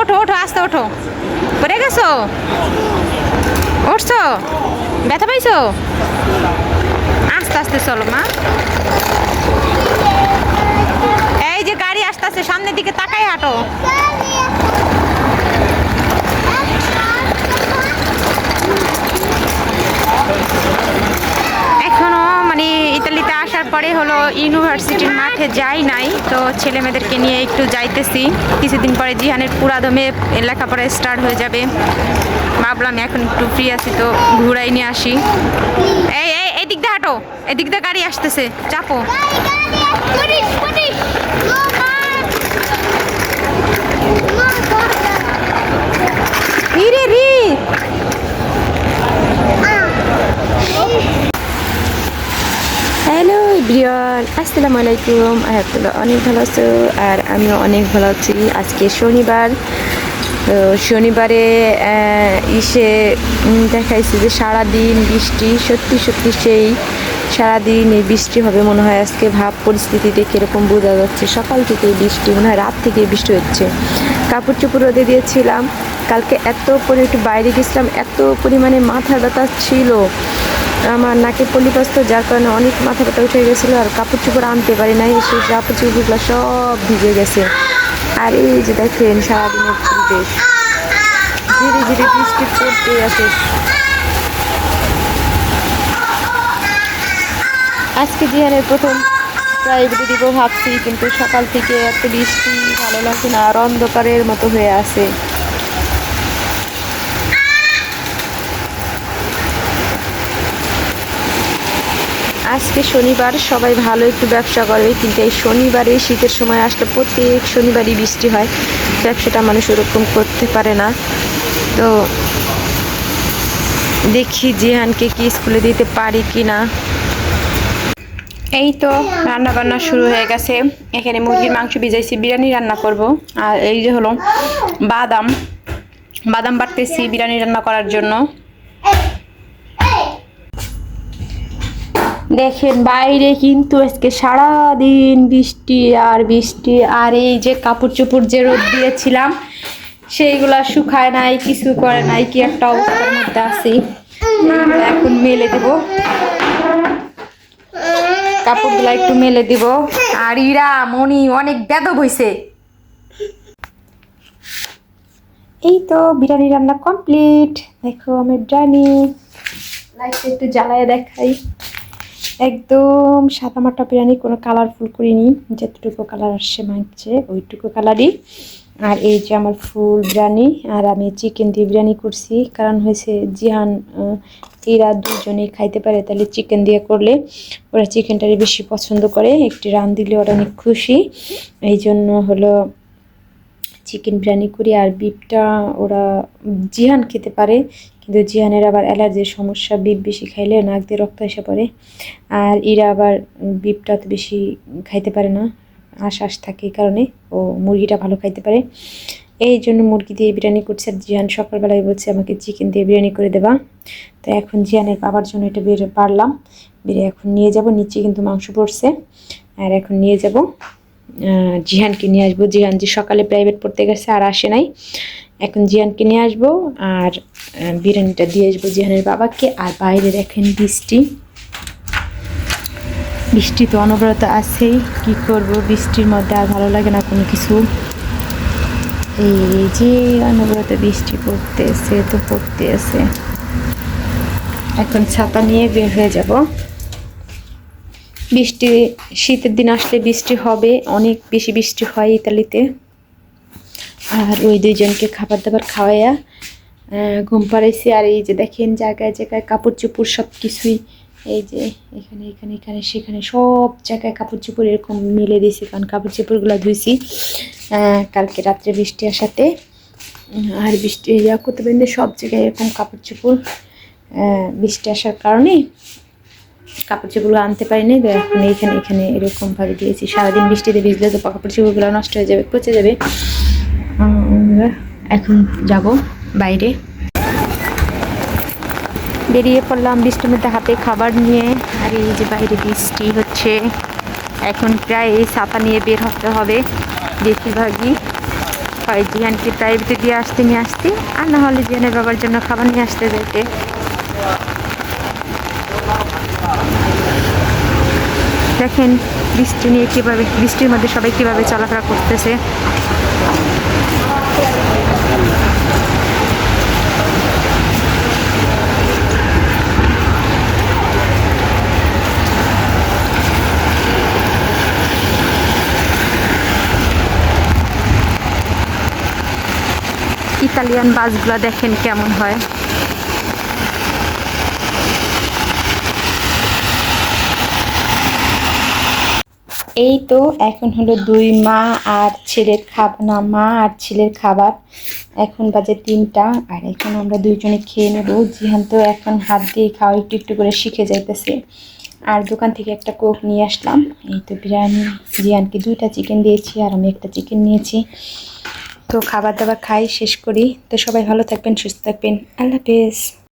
ওঠো ওঠো, আস্তে ওঠো। পড়ে গেছো? উঠছো ব্যথা পাইছো? আস্তে আস্তে চলো, মা। এই যে গাড়ি আস্তে আস্তে সামনের দিকে তাকাই হাঁটো এখনও মানে ইতালিতে আসার পরে হলো ইউনিভার্সিটির মাঠে যাই নাই তো ছেলে মেয়েদেরকে নিয়ে একটু যাইতেছি কিছুদিন পরে জিহানের পুরাদমে লেখাপড়া স্টার্ট হয়ে যাবে ভাবলাম এখন একটু ফ্রি আছি তো ঘুরাই নিয়ে আসি এই এই এদিক দিয়ে হাঁটো এদিক দিয়ে গাড়ি আসতেছে চাপো আসসালামু আলাইকুম, আয়াতুল্লাহ অনেক ভালো আছো আর আমিও অনেক ভালো আছি। আজকে শনিবার, তো শনিবারে ইসে দেখাইছে যে সারাদিন বৃষ্টি, সত্যি সত্যি সেই সারাদিন এই বৃষ্টি হবে মনে হয়। আজকে ভাব পরিস্থিতিতে কীরকম বোঝা যাচ্ছে। সকাল থেকে বৃষ্টি, মনে হয় রাত থেকে বৃষ্টি হচ্ছে। কাপড় চোপড় রোদে দিয়েছিলাম। কালকে এত পরে একটু বাইরে গেছিলাম, এত পরিমাণে মাথা ব্যথা ছিল। আমার নাকে পলিপাস তো যার কারণে অনেক মাথা ব্যথা উঠে গেছিল আর কাপড় চোপড় আনতে পারি নাই সেই কাপড় চোপড়গুলো সব ভিজে গেছে। আর এই যে দেখেন, সারাদিনের পরিবেশ। ধীরে ধীরে বৃষ্টি পড়তে আছে। আজকে জিহানের প্রথম প্রাইভেটে দিব ভাবছি, কিন্তু সকাল থেকে এত বৃষ্টি, ভালো লাগছে না, আর অন্ধকারের মতো হয়ে আছে। আজকে শনিবার, সবাই ভালো, একটু ব্যবসা করে। কিন্তু এই শনিবারে শীতের সময় আসলে প্রত্যেক শনিবারই বৃষ্টি হয়। ব্যবসাটা মানুষ ওরকম করতে পারে না। তো দেখি জিহানকে কি স্কুলে দিতে পারি কি না এই তো রান্না বান্না শুরু হয়ে গেছে। এখানে মুরগির মাংস ভিজাইছি, বিরিয়ানি রান্না করব। আর এই যে হলো বাদাম। বাদাম বাড়তেছি বিরিয়ানি রান্না করার জন্য। দেখেন, বাইরে কিন্তু আজকে সারাদিন বৃষ্টি আর বৃষ্টি। আর এই যে কাপড় চোপড় যে রোদ দিয়েছিলাম, সেইগুলা শুকায় নাই, কিছু করে নাই, কি একটা অবস্থার মধ্যে আছি। এখন মেলে দেব। কাপড়গুলো একটু মেলে দিব। আর ইরা মনি অনেক বেদব হইছে। এই তো বিরিয়ানি রান্না কমপ্লিট। দেখো আমার বিরিয়ানি। লাইটটা একটু জ্বালায় দেখাই। একদম সাদা মাটা বিরিয়ানি কোনো কালারফুল করিনি যতটুকু কালার আসছে মাংসে, ওইটুকু কালারই আর এই যে আমার ফুল বিরিয়ানি, আর আমি চিকেন দিয়ে বিরিয়ানি করছি, কারণ হয়েছে জিহান এরা দুজনেই খাইতে পারে, তাহলে চিকেন দিয়ে করলে ওরা চিকেনটারে বেশি পছন্দ করে। একটি রান দিলে ওরা অনেক খুশি। এই জন্য হলো চিকেন বিরিয়ানি করি। আর বিফটা ওরা জিহান খেতে পারে কিন্তু জিহানের আবার অ্যালার্জির সমস্যা, বিপ বেশি খাইলে নাক দিয়ে রক্ত এসে পড়ে। আর এরা আবার বিফটা তো বেশি খাইতে পারে না। আশ্বাস থাকে কারণে ও মুরগিটা ভালো খাইতে পারে। এই জন্য মুরগি দিয়ে বিরিয়ানি করছে জিহান সকালবেলায় বলছে, আমাকে চিকেন দিয়ে বিরিয়ানি করে দেবা। তো এখন জিহানের বাবার জন্য এটা বের পারলাম। বেরিয়ে এখন নিয়ে যাব, নিচে কিন্তু মাংস পড়ছে। আর এখন নিয়ে যাব। জিহানকে নিয়ে আসব। জিহান যে সকালে প্রাইভেট পড়তে গেছে আর আসে নাই। এখন জিহানকে নিয়ে আসব আর বিরিয়ানিটা দিয়ে আসব জিহানের বাবাকে, আর বাইরে দেখেন বৃষ্টি। বৃষ্টি তো অনবরত আছেই, কি করব? বৃষ্টির মধ্যে আর ভালো লাগে না কোনো কিছু। এই যে অনবরত বৃষ্টি পড়তেছে, তো পড়তেছে। এখন ছাতা নিয়ে বের হয়ে যাব। বৃষ্টি, শীতের দিন আসলে বৃষ্টি হবে, অনেক বেশি বৃষ্টি হয় ইতালিতে। আর ওই দুইজনকে খাবার দাবার খাওয়াইয়া ঘুম পাড়াইছি। আর এই যে দেখেন জায়গায় জায়গায় কাপড় চোপড় সব কিছুই এই যে এখানে এখানে এখানে, সেখানে সব জায়গায় কাপড় চোপড় এরকম মিলে দিয়েছি কারণ কাপড় চোপড়গুলো ধুইছি কালকে রাত্রে বৃষ্টি আসাতে। আর বৃষ্টি, ইয়া করতে পারেন সব জায়গায় এরকম কাপড় চোপড় বৃষ্টি আসার কারণে কাপড় চোপড়গুলো আনতে পারিনি এখন এখানে এখানে এরকম ভাবে দিয়েছি। সারাদিন বৃষ্টিতে ভিজলে তো কাপড় চোপড়গুলো নষ্ট হয়ে যাবে, পচে যাবে। উম, এখন যাব বাইরে। বেরিয়ে পড়লাম বৃষ্টির মধ্যে হাতে খাবার নিয়ে। আর এই যে বাইরে বৃষ্টি হচ্ছে এখন প্রায় এই ছাতা নিয়ে বের হতে হবে বেশিরভাগই। হয় জিয়ানকে প্রাইভেটে দিয়ে আসতে নিয়ে আসতে আর না হলে জিয়ানের বাবার জন্য খাবার নিয়ে আসতে যেতে দেখেন বৃষ্টি নিয়ে কীভাবে বৃষ্টির মধ্যে সবাই কীভাবে চলাফেরা করতেছে। ইতালিয়ান বাসগুলো দেখেন কেমন হয়। এই তো এখন হলো দুই মা আর ছেলের খাবার না, মা আর ছেলের খাবার। এখন বাজে তিনটা, আর এখন আমরা দুইজনে খেয়ে নেব। জিহান তো এখন হাত দিয়ে খাওয়া একটু একটু করে শিখে যাইতেছে। আর দোকান থেকে একটা কোক নিয়ে আসলাম। এই তো বিরিয়ানি জিয়ানকে দুইটা চিকেন দিয়েছি আর আমি একটা চিকেন নিয়েছি। তো খাবার দাবার খাই, শেষ করি। তো সবাই ভালো থাকবেন, সুস্থ থাকবেন। আল্লাহ হাফেজ।